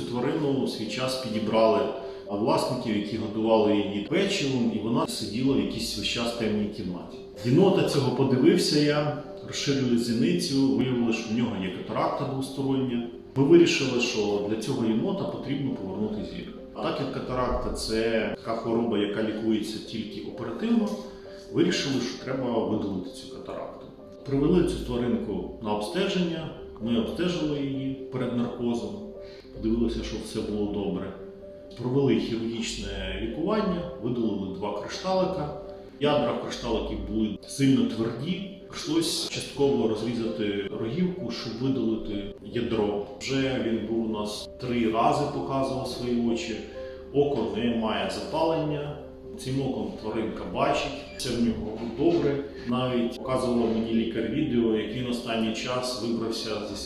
тварину у свій час підібрали власників, які годували її печивом, і вона сиділа в якійсь весь час темній кімнаті. Єнота цього подивився я, розширили зіницю, виявили, що в нього є катаракта двостороння. Ми вирішили, що для цього єнота потрібно повернути зір. А так як катаракта це така хвороба, яка лікується тільки оперативно, вирішили, що треба видалити цю катаракту. Привели цю тваринку на обстеження. Ми обстежили її перед наркозом, подивилися, що все було добре. Провели хірургічне лікування, видалили два кришталика. Ядра кришталиків були сильно тверді. Прийшлось частково розрізати рогівку, щоб видалити ядро. Вже він був у нас три рази показував свої очі. Око не має запалення. Цим оком тваринка бачить, все в нього добре. Навіть показував мені лікар відео, який на останній час вибрався зі